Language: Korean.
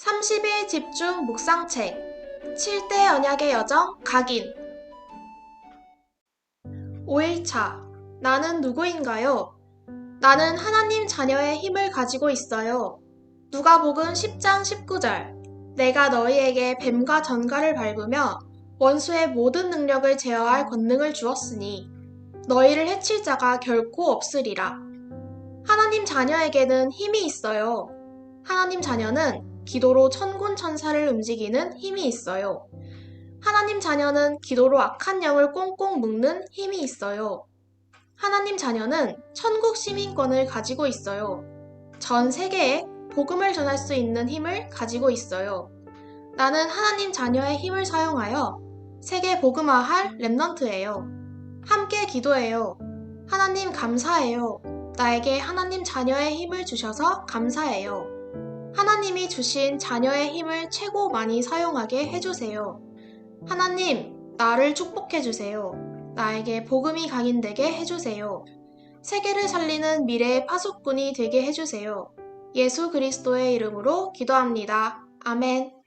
30일 집중 묵상책 7대 언약의 여정 각인 5일차 나는 누구인가요? 나는 하나님 자녀의 힘을 가지고 있어요. 누가복음 10장 19절 내가 너희에게 뱀과 전갈을 밟으며 원수의 모든 능력을 제어할 권능을 주었으니 너희를 해칠 자가 결코 없으리라. 하나님 자녀에게는 힘이 있어요. 하나님 자녀는 기도로 천군 천사를 움직이는 힘이 있어요. 하나님 자녀는 기도로 악한 영을 꽁꽁 묶는 힘이 있어요. 하나님 자녀는 천국 시민권을 가지고 있어요. 전 세계에 복음을 전할 수 있는 힘을 가지고 있어요. 나는 하나님 자녀의 힘을 사용하여 세계 복음화할 랩넌트예요. 함께 기도해요. 하나님 감사해요. 나에게 하나님 자녀의 힘을 주셔서 감사해요. 하나님이 주신 자녀의 힘을 최고 많이 사용하게 해주세요. 하나님, 나를 축복해주세요. 나에게 복음이 강인되게 해주세요. 세계를 살리는 미래의 파수꾼이 되게 해주세요. 예수 그리스도의 이름으로 기도합니다. 아멘.